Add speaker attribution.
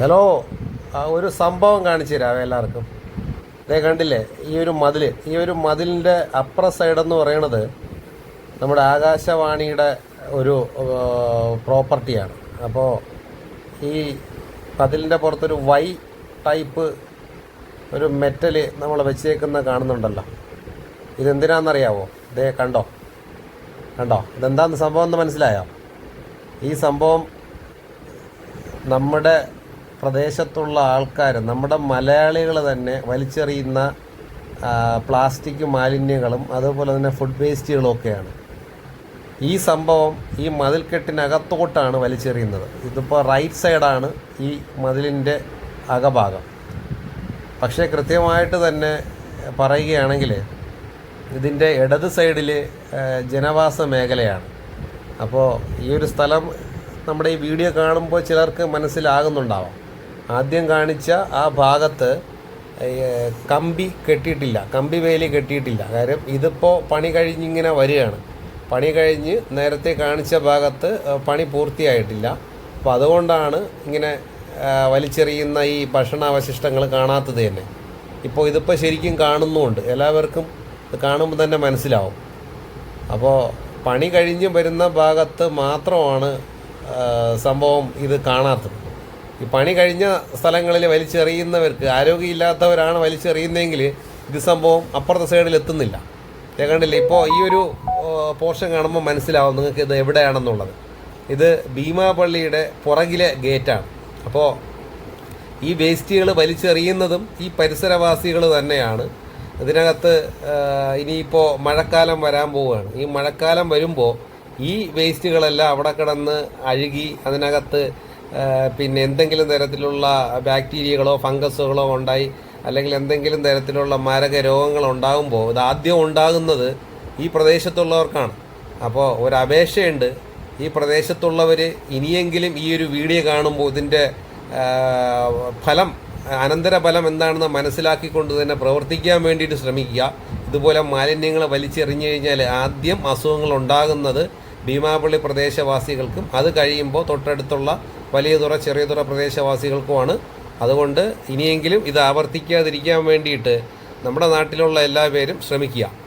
Speaker 1: Hello ഒരു സംഭവം കാണിച്ചു തരാം എല്ലാവർക്കും. ഇതേ കണ്ടില്ലേ? ഈ ഒരു മതിൽ ഈ ഒരു മതിലിന്റെ അപ്പുറ സൈഡെന്ന് പറയണത് നമ്മുടെ ആകാശവാണിയുടെ ഒരു പ്രോപ്പർട്ടിയാണ് അപ്പോൾ ഈ മതിലിന്റെ പുറത്തൊരു വൈ ടൈപ്പ് ഒരു മെറ്റൽ നമ്മൾ വെച്ചേക്കുന്ന കാണുന്നുണ്ടല്ലോ. ഇതെന്തിനാണെന്നറിയാവോ? ഇതേ കണ്ടോ? കണ്ടോ? ഇതെന്താന്ന് സംഭവം എന്ന് മനസ്സിലായോ? ഈ സംഭവം നമ്മുടെ പ്രദേശത്തുള്ള ആൾക്കാർ നമ്മുടെ മലയാളികൾ തന്നെ വലിച്ചെറിയുന്ന പ്ലാസ്റ്റിക് മാലിന്യങ്ങളും അതുപോലെ തന്നെ ഫുഡ് വേസ്റ്റുകളും ഒക്കെയാണ്. ഈ സംഭവം ഈ മതിൽക്കെട്ടിനകത്തോട്ടാണ് വലിച്ചെറിയുന്നത്. ഇതിപ്പോൾ റൈറ്റ് സൈഡാണ് ഈ മതിലിന്റെ അകഭാഗം. പക്ഷേ കൃത്യമായിട്ട് തന്നെ പറയുകയാണെങ്കിൽ ഇതിന്റെ ഇടത് സൈഡിൽ ജനവാസ മേഖലയാണ്. അപ്പോൾ ഈ ഒരു സ്ഥലം നമ്മുടെ ഈ വീഡിയോ കാണുമ്പോൾ ചിലർക്ക് മനസ്സിലാകുന്നുണ്ടാവാം. ആദ്യം കാണിച്ച ആ ഭാഗത്ത് കമ്പി കെട്ടിയിട്ടില്ല. കമ്പി വേലി കെട്ടിയിട്ടില്ല. കാര്യം ഇതിപ്പോൾ പണി കഴിഞ്ഞിങ്ങനെ വരികയാണ്. പണി കഴിഞ്ഞ് നേരത്തെ കാണിച്ച ഭാഗത്ത് പണി പൂർത്തിയായിട്ടില്ല. അപ്പോൾ അതുകൊണ്ടാണ് ഇങ്ങനെ വലിച്ചെറിയുന്ന ഈ ഭക്ഷണാവശിഷ്ടങ്ങൾ കാണാത്തത് തന്നെ. ഇപ്പോൾ ഇതിപ്പോൾ ശരിക്കും കാണുന്നുമുണ്ട് എല്ലാവർക്കും ഇത് കാണുമ്പോൾ തന്നെ മനസ്സിലാവും. അപ്പോൾ പണി കഴിഞ്ഞ് വരുന്ന ഭാഗത്ത് മാത്രമാണ് സംഭവം ഇത് കാണാത്തത്. ഈ പണി കഴിഞ്ഞ സ്ഥലങ്ങളിൽ വലിച്ചെറിയുന്നവർക്ക് ആരോഗ്യമില്ലാത്തവരാണ് വലിച്ചെറിയുന്നതെങ്കിൽ ഇത് സംഭവം അപ്പുറത്തെ സൈഡിൽ എത്തുന്നില്ല. കണ്ടില്ലേ ഇപ്പോൾ ഈ ഒരു പോർഷൻ കാണുമ്പോൾ മനസ്സിലാവും നിങ്ങൾക്ക് ഇത് എവിടെയാണെന്നുള്ളത്. ഇത് ഭീമാപള്ളിയുടെ പുറകിലെ ഗേറ്റാണ് അപ്പോൾ ഈ വേസ്റ്റുകൾ വലിച്ചെറിയുന്നതും ഈ പരിസരവാസികൾ തന്നെയാണ്. ഇതിനകത്ത് ഇനിയിപ്പോൾ മഴക്കാലം വരാൻ പോവുകയാണ്. ഈ മഴക്കാലം വരുമ്പോൾ ഈ വേസ്റ്റുകളെല്ലാം അവിടെ കിടന്ന് അഴുകി അതിനകത്ത് പിന്നെ എന്തെങ്കിലും തരത്തിലുള്ള ബാക്ടീരിയകളോ ഫംഗസുകളോ ഉണ്ടായി അല്ലെങ്കിൽ എന്തെങ്കിലും തരത്തിലുള്ള മാരക രോഗങ്ങൾ ഉണ്ടാകുമ്പോൾ ഇത് ആദ്യം ഉണ്ടാകുന്നത് ഈ പ്രദേശത്തുള്ളവർക്കാണ്. അപ്പോൾ ഒരു അപേക്ഷയുണ്ട്. ഈ പ്രദേശത്തുള്ളവർ ഇനിയെങ്കിലും ഈ ഒരു വീഡിയോ കാണുമ്പോൾ ഇതിന്റെ ഫലം അനന്തരഫലം എന്താണെന്ന് മനസ്സിലാക്കിക്കൊണ്ട് തന്നെ പ്രവർത്തിക്കാൻ വേണ്ടിയിട്ട് ശ്രമിക്കുക. ഇതുപോലെ മാലിന്യങ്ങൾ വലിച്ചെറിഞ്ഞു കഴിഞ്ഞാൽ ആദ്യം അസുഖങ്ങൾ ഉണ്ടാകുന്നത് ഭീമാപള്ളി പ്രദേശവാസികൾക്കും അത് കഴിയുമ്പോൾ തൊട്ടടുത്തുള്ള വലിയ തുറ ചെറിയ തുറ പ്രദേശവാസികൾക്കുമാണ്. അതുകൊണ്ട് ഇനിയെങ്കിലും ഇത് ആവർത്തിക്കാതിരിക്കാൻ വേണ്ടിയിട്ട് നമ്മുടെ നാട്ടിലുള്ള എല്ലാ പേരും ശ്രമിക്കുക.